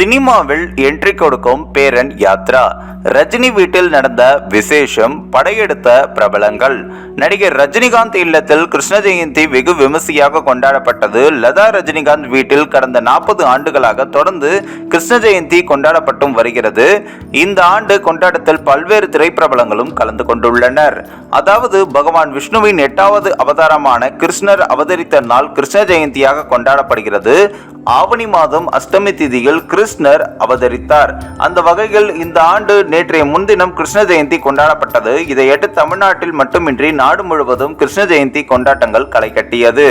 சினிமாவில் என்ட்ரி கொடுக்கும் பேரன் யாத்ரா. ரஜினி வீட்டில் நடந்த விசேஷம் படையெடுத்த பிரபலங்கள். நடிகர் ரஜினிகாந்த் இல்லத்தில் கிருஷ்ண ஜெயந்தி வெகு விமர்சையாக கொண்டாடப்பட்டது. லதா ரஜினிகாந்த் வீட்டில் கடந்த நாற்பது ஆண்டுகளாக தொடர்ந்து கிருஷ்ண ஜெயந்தி கொண்டாடப்பட்டும் வருகிறது. இந்த ஆண்டு கொண்டாட்டத்தில் பல்வேறு திரைப்பிரபலங்களும் கலந்து கொண்டுள்ளனர். அதாவது பகவான் விஷ்ணுவின் எட்டாவது அவதாரமான கிருஷ்ணர் அவதரித்த நாள் கிருஷ்ண ஜெயந்தியாக கொண்டாடப்படுகிறது. ஆவணி மாதம் அஷ்டமி திதியில் கிருஷ்ணர் அவதரித்தார். அந்த வகையில் இந்த ஆண்டு நேற்றைய முன்தினம் கிருஷ்ண ஜெயந்தி கொண்டாடப்பட்டது. இதையடுத்து தமிழ்நாட்டில் மட்டுமின்றி நாடு முழுவதும் கிருஷ்ண ஜெயந்தி கொண்டாட்டங்கள் களை கட்டியது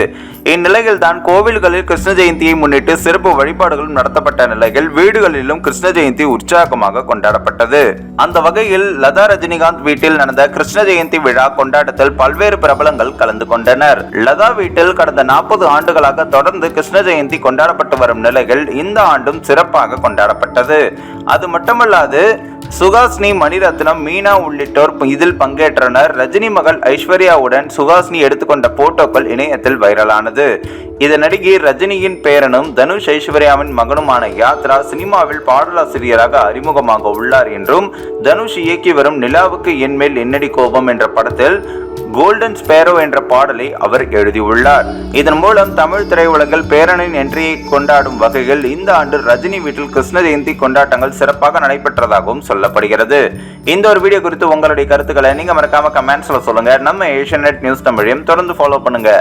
இந்நிலையில் தான் கோவில்களில் கிருஷ்ண ஜெயந்தியை முன்னிட்டு சிறப்பு வழிபாடுகளும் நடத்தப்பட்ட நிலையில் வீடுகளிலும் கிருஷ்ண ஜெயந்தி உற்சாகமாக கொண்டாடப்பட்டது. அந்த வகையில் லதா ரஜினிகாந்த் வீட்டில் நடந்த கிருஷ்ண ஜெயந்தி விழா கொண்டாட்டத்தில் பல்வேறு பிரபலங்கள் கலந்து கொண்டனர். லதா வீட்டில் கடந்த நாற்பது ஆண்டுகளாக தொடர்ந்து கிருஷ்ண ஜெயந்தி கொண்டாடப்பட்டு வரும் நிலையில் இந்த ஆண்டும் சிறப்பாக கொண்டாடப்பட்டது. அது மட்டுமல்லாது சுகாசினி மணிரத்னம் மீனா உள்ளிட்டோர் இதில் பங்கேற்றனர். ரஜினி மகள் ஐஸ்வர்யாவுடன் சுகாசினி எடுத்துக்கொண்ட போட்டோக்கள் இணையத்தில் வைரலானது. இதன் நடிகை ரஜினியின் பேரனும் தனுஷ் ஐஸ்வர்யாவின் மகனுமான யாத்ரா சினிமாவில் பாடலாசிரியராக அறிமுகமாக உள்ளார் என்றும் தனுஷ் இயக்கி வரும் நிலாவுக்கு என்மேல் என்னடி கோபம் என்ற படத்தில் கோல்டன் ஸ்பேரோ என்ற பாடலை அவர் எழுதியுள்ளார். இதன் மூலம் தமிழ் திரையுலகில் பேரனின் என்றியை கொண்டாடும் வகையில் இந்த ஆண்டு ரஜினி வீட்டில் கிருஷ்ண ஜெயந்தி கொண்டாட்டங்கள் சிறப்பாக நடைபெற்றதாகவும் சொல்லப்படுகிறது. இந்த ஒரு வீடியோ குறித்து உங்களுடைய கருத்துக்களை நீங்க மறக்காம கமெண்ட்ஸ்ல சொல்லுங்க. நம்ம ஏஷியநெட் நியூஸ் தமிழையும் தொடர்ந்து ஃபாலோ பண்ணுங்க.